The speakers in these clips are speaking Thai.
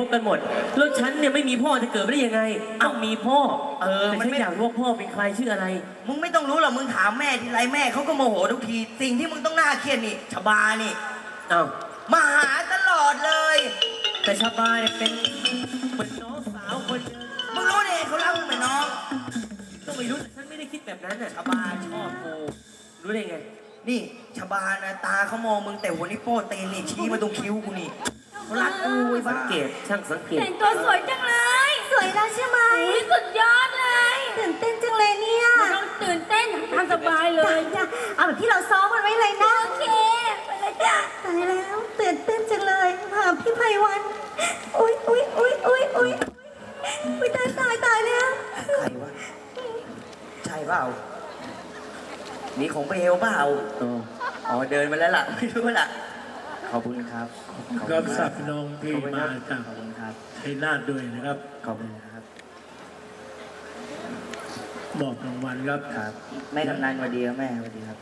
พบกันหมด แล้วฉันเนี่ยไม่มีพ่อจะเกิดมาได้ยังไงเอ้ามีพ่อ เออ แต่มันฉันไม่ อยากรู้ว่าพ่อเป็นใครชื่ออะไร มึงไม่ต้องรู้หรอกมึงถามแม่ทีไรแม่เขาก็โมโหทุกที สิ่งที่มึงต้องน่าเครียดนี่ชบานี่เอ้ามาหาตลอดเลย แต่ชาบาเนี่ยเป็นเหมือนน้องสาวคนนึงมึงรู้เนี่ยเขารักมึงเป็นน้องก็ไม่รู้แต่ฉันไม่ได้คิดแบบนั้นน่ะชบาชอบกูรู้ได้ไง นี่ชบานะตาเขามองมึงแต่หัวนิ้วโป้เตนนี่ชี้มาตรงคิ้วกูนี่เขา รักกูไอ้สับ้างเกตช่างสังเกตแต่งตัวสวยจังเลย สวยแล้วใช่ไหมอุ้ยสุดยอดเลยตื่นเต้นจังเลยเนี่ยไม่ต้องตื่นเต้นทำสบายเลยจ้ะเอาแบบที่เราซ้อมมันไว้เลยนะโอเคไปเลยจ้ะตายแล้วตื่นเต้นจังเลยมาพี่ไพวันอุ้ยอุ้ยอุ้ยอุ้ยอุ้ยอุ้ยตายตายตายแล้วใครวะใช่เปล่านี่ของเบลเปล่าโอ้อ๋อเดินมาแล้วล่ะไม่รู้ล่ะ ขอบคุณครับครับสับน้องที่มาจากขอบคุณครับชัยนาทด้วยนะครับ ขอบคุณครับมอบรางวัลครับครับแม่กำนันสวัสดีครับแม่สวัสดีครับ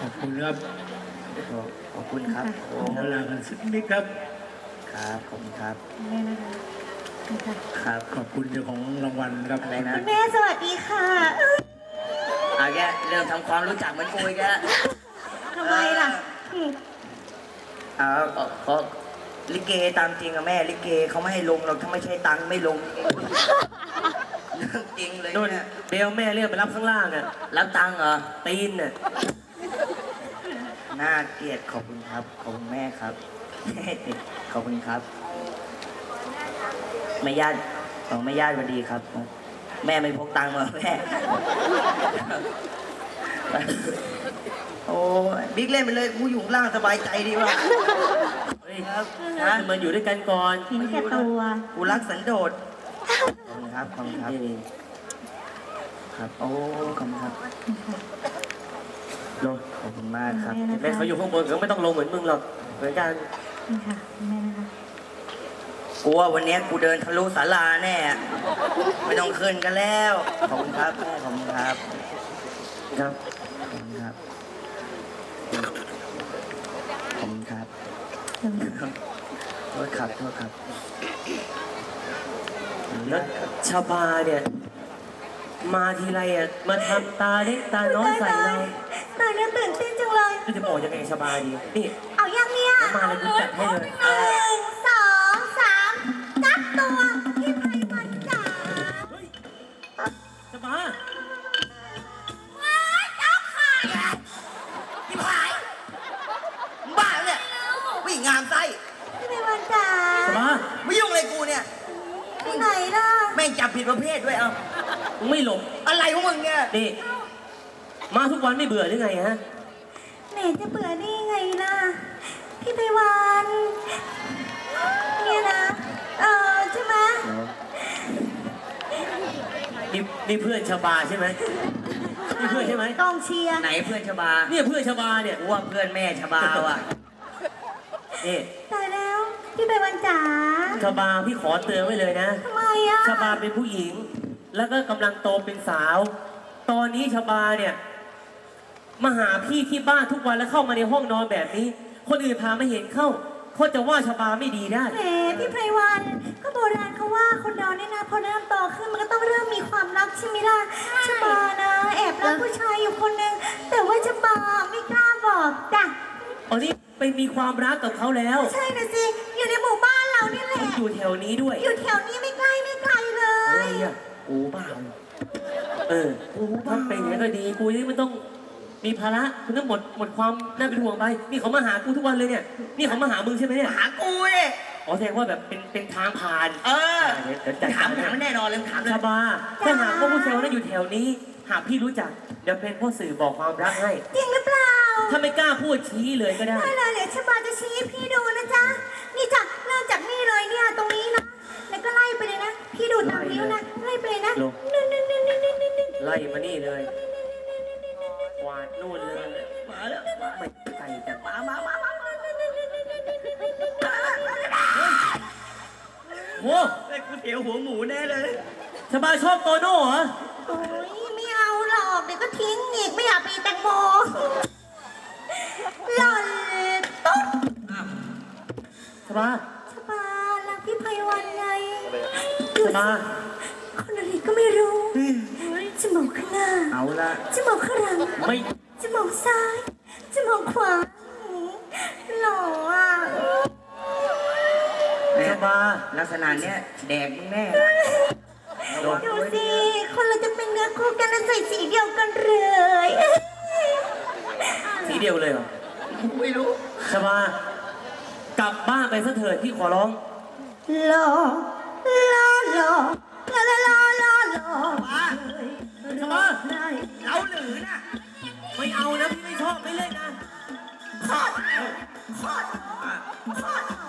ขอบคุณครับขอบขอบคุณครับโอ้ขอเวลากันสักนิดครับครับขอบคุณครับนี่นะคะนี่ค่ะครับขอบคุณเจ้าของรางวัลครับอะไรนะคุณแม่สวัสดีค่ะเอ้ยเอาแกเริ่มทำความรู้จักเหมือนกูอีกแกทำไมล่ะ อืมเอาเอาเอาลิเกตามจริงอะแม่ ลิเกเขาไม่ให้ลงหรอกถ้าไม่ใช่ตังค์ไม่ลงเรื่องจริงเลยนู่นเนี่ยเบลแม่เรียกไปรับข้างล่างอะรับตังค์เหรอตีนน่ะน่าเกลียดขอบคุณครับขอบคุณแม่ครับ ขอบคุณครับแม่ญาติของแม่ญาติสวัสดีครับ แม่ไม่พกตังค์มาแม่โอ้ยบิ๊กเล่นไปเลยกูอยู่ข้างล่างสบายใจดีว่ะเฮ้ยครับนะนะมาอยู่ด้วยกันก่อนเห็นแก่ตัว กูรักสันโดษขอบคุณครับขอบคุณครับนี่ครับโอ้ขอบคุณครับลงขอบคุณมากครับแม่เขาอยู่ข้างบนเขาไม่ต้องลงเหมือนมึงหรอกเหมือนกันนี่ค่ะคุณแม่นะคะกูว่าวันนี้กูเดินทะลุศาลาแน่ไม่ต้องขึ้นกันแล้ว ขอบคุณครับแม่ขอบคุณครับ ครับขอบคุณครับ ขอบคุณครับ โทษครับโทษครับแล้วชาบาเนี่ย มาทีไรอะมาทำตาเล็กตาน้อยใส่เราตายแล้วตื่นเต้นจังเลย จะบอกยังไงชาบาดีนี่ เอายังเนี่ย มาเลยกูจัดให้เลย ม่งจับผิดประเภทด้วยเอามึงไม่หลงอะไรของมึงเนี่ยนี่มาทุกวันไม่เบื่อหรือไงฮะ แหมจะเบื่อได้ยังไงล่ะ พี่ไพวันเนี่ยนะ เออใช่ไหมนี่นี่เพื่อนชาบาใช่ไหม นี่เพื่อนใช่ไหม กองเชียร์ไหนเพื่อนชบาเนี่ยเพื่อนชาบาเนี่ยกูว่าเพื่อนแม่ชบาว่ะนี่ตายแล้ว พี่ไพวันจ๋าชาบาพี่ขอเตือนไว้เลยนะ ทำไม อะชาบาเป็นผู้หญิง แล้วก็กำลังโตเป็นสาว ตอนนี้ชาบาเนี่ยมาหาพี่ที่บ้านทุกวันแล้วเข้ามาในห้องนอนแบบนี้ คนอื่นพามาเห็นเข้าเขาจะว่าชาบาไม่ดีได้ แหมพี่ไพวันก็โบราณเขาว่าคนเราเนี่ยนะพอเริ่มโตขึ้นมันก็ต้องเริ่มมีความรักใช่ไหมล่ะชบานะ แอบรักผู้ชายอยู่คนหนึงแต่ว่าชบาไม่กล้าบอกจ้ะ อ๋อนี่ไปมีความรักกับเขาแล้ว ใช่นะสิอยู่ในหมู่บ้า นเรานี่แหละ อยู่แถวนี้ด้วย อยู่แถวนี้ไม่ใกล้ไม่ไกลเลอะไรย อะโอ้บ้าเออถ้าเป็นอย่างนี้ก็ดีกูนี่มันต้องมีภาระคุณต้องหมดหมดความน่าเป็นห่วงไป นี่เขามาหากูทุกวันเลยเนี่ย นี่เขามาหามึงใช่ไหมเนี่ยหากูเนี่ยอ๋อแสดงว่าแบบเป็นเป็นทางผ่านเออ เดี๋ยวเดี๋ยวจัดถามการถามแน่นอนเลยถามเลยชาบาถ้าหากว่าผู้ชายคนนั้นอยู่แถวนี้ หากพี่รู้จักเดี๋ยวเป็นพ่อสื่อบอกความรักให้ จริงหรือเปล่าถ้าไม่กล้าพูดชี้เลยก็ได้ ได้เลยเดี๋ยวชบาจะชี้ให้พี่ดูนะ ชาบาชอบโตโน่เหรอ โอ้ยไม่เอาหรอกเดี๋ยวก็ทิ้งอีกไม่อยากมีแตงโมหล่อนตุ๊บชาบาชบารักพี่ไพวดูชสิบาคนอะไรก็ไม่รู้จมูกข้างหน้าเอาละจมูกข้างหลังไม่จมูกซ้ายจมูกขวาหล่ออะแม่ชบาลักษณะเนี้ยแดกมึงแน่ระวัง ดูไว้สิ คนเราจะเป็นเนื้อคู่กันแล้วใส่สีเดียวกันเลยสีเดียวเลยเหรอ ไม่รู้ชบากลับบ้านไปซะเถิดพี่ขอร้องหล่อหล่อหล่อหล่อหล่อหล่อหล่อชบาได้เราหรือน่ะ ไม่เอานะพี่ไม่ชอบไม่เล่นนะโคตรโคตรโ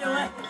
แร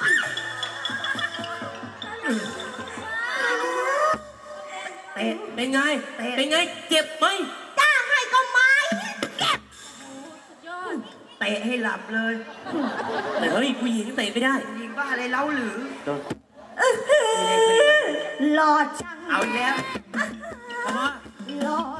เหรอเตะเป็นไง เป็นไง เจ็บไหมจ้างให้ก็ไม่เก็บยอดเตะให้หลับเลยแต่เฮ้ยผู้หญิงเตะไม่ได้ ยิงบ้าอะไรเราหรือโดนหล่อจังเอาอีกแล้วชบาหล่อไ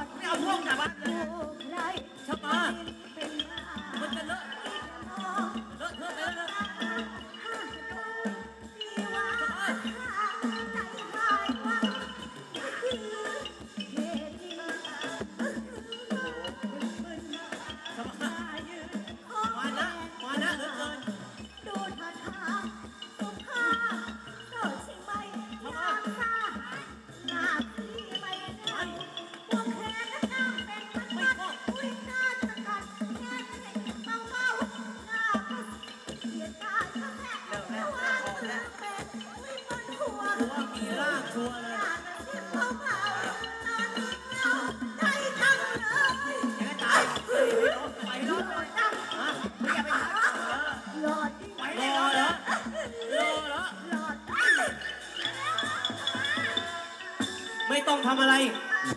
ำอะไร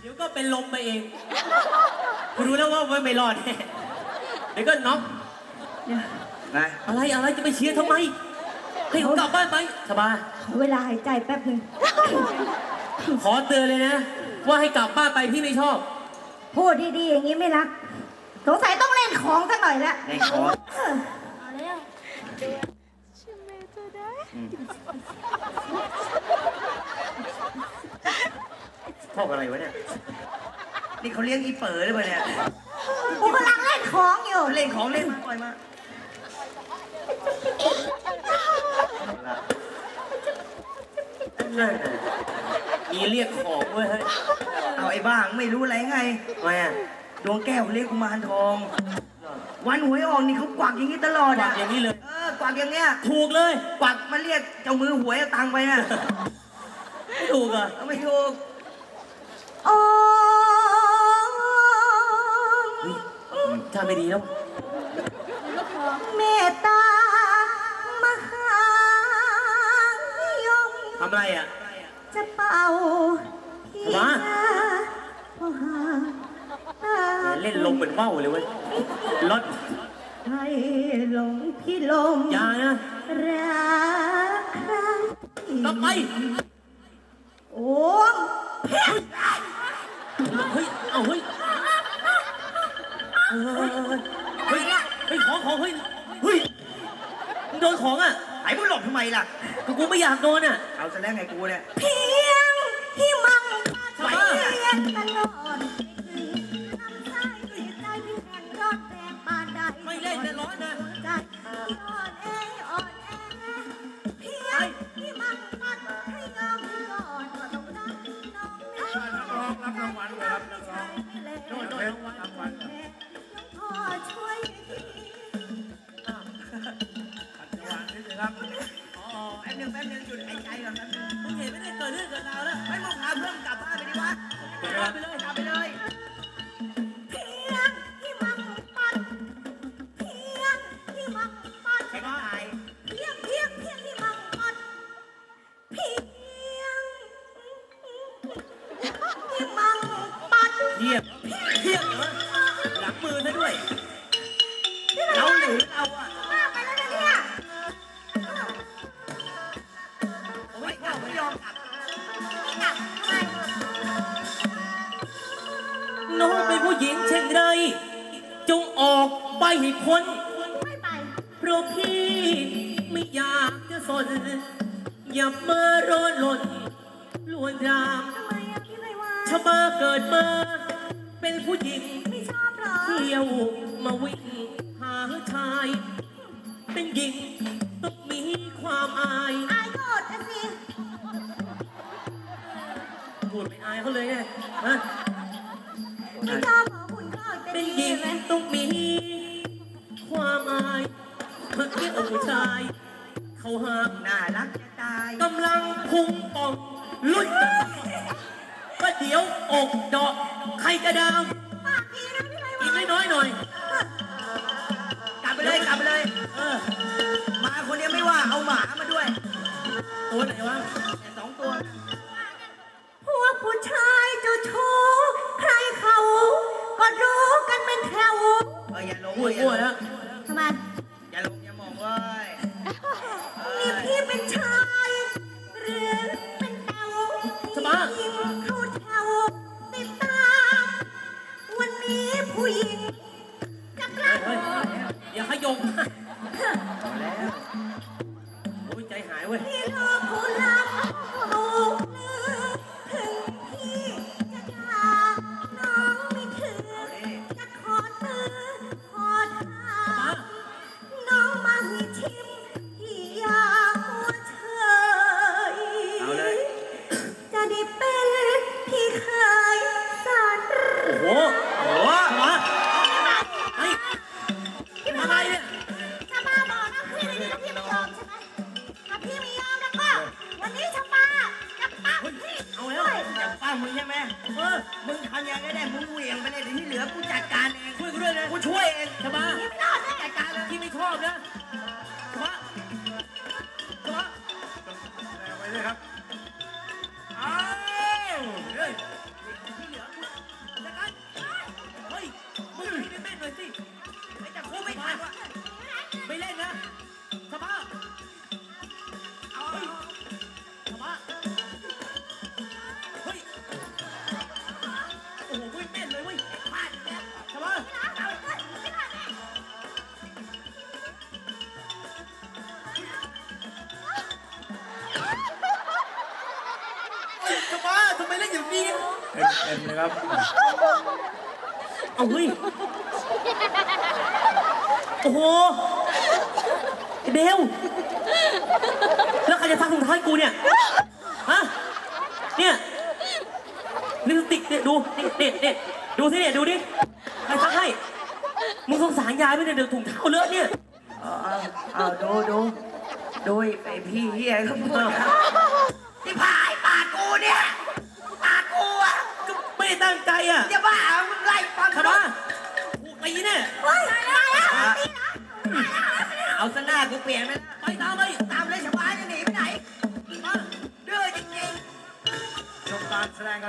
เดี๋ยวก็เป็นลมไปเองคุณรู้แล้วว่าไม่รอดแน่เดี๋ยวก็น็อกไงอะไรอะไรจะไปเชียร์ทำไมให้ผมกลับบ้านไปสบายเวลาหายใจแป๊บหนึ่งขอเตือนเลยนะ ว่าให้กลับบ้านไปพี่ไม่ชอบ พูดดีๆอย่างนี้ไม่รักสงสัยต้องเล่นของสักหน่อยละในคอเอาแล้ว ชอบอะไรวะเนี่ย นี่เขาเลี้ยงอีเป๋อหรือเปล่าเนี่ย กูกำลังเล่นของอยู่เล่นของเล่นมาปล่อยมานั่นน่ะมีเรียกของเว้ยเฮ้ยเอาไอ้บ้างไม่รู้อะไรไงทำไมอะดวงแก้วเรียกกุมารทอง วันหวยออกนี่เขากวักอย่างนี้ตลอดกวัอะกอย่างนี้เลย เออกวักอย่างเนี้ย ถูกเลย กวักมาเรียกเจ้ามือหวยเอาตังค์ไปน่ะ ไม่ถูกเหรอะเอาไม่ถูก โอ้ถ้าไม่ดีแล้ว เมตตามหายมทำอะไรอะ จะเป่าที่มาหน้า พ่อหาตาเล่นลมเหมือนว่าเลยเว้ยรถให้หลงพี่ลมยานะรักใครกลับไป โอ้ม เฮ้ย เอาเฮ้ย เฮ้ยเฮ้ยของของเฮ้ยเฮ้ยมึงโดนของอะไอ้มึงหลบทำไมล่ะ ก็กูไม่อยากโดนอะ เอาซะแล้วไงกูเนี่ย พี อนกลับบ้านไปดิ ช่นไร จงออกไปให้พ้น ไม่ไป เพราะพี่ไม่อยากจะสน อย่ามาร้อนหล่นลวนรามทำไมอะพี่ไพวาชะบาเกิดมา เป็นผู้หญิง ไม่ชอบเหรอ เที่ยวมาวิ่งหาชาย เป็นหญิงต้องมีความอาย อายก็อดนะสิพูดไม่อายเขาเลยเนี่ยฮะไม่ชอบเหรอหุ่นก็อดจะ เป็นดีหญิงไหมต้องมี ความอายเมื่อกี้องค์ชาย เขาหามน่ารักจะตายกำลังพุงป่องลุ่นก็เดี๋ยวอกดอกใครจะดาวปากดีนะพี่ไพอีวากน้อยๆหน่อย เต็มเต็มเลยครับ เอาเฮ้ย โอ้โหไอ้เบล แล้วใครจะซักถุงเท้าให้กูเนี่ย ฮะ เนี่ยลิปสติกเนี่ยดูนี่เด็ดเด็ดดูสิเนี่ยดูดิใครซักให้ มึงสงสารยายไหมเนี่ยเดี๋ยวถุงเท้าเลอะเนี่ย เอาเอาเอาดูดูดูไอพี่เฮียเขาพูดนะ ไรอะจะบ้าเอามึงไล่ฟันมาถูกตีแน่เยตาแล้วเอาซะหน้ากูเปลี่ยนไหมไปตามเลยตามเลยชาวบ้านจะหนีไปไหนดื้อจริงๆจบการแสดงกัน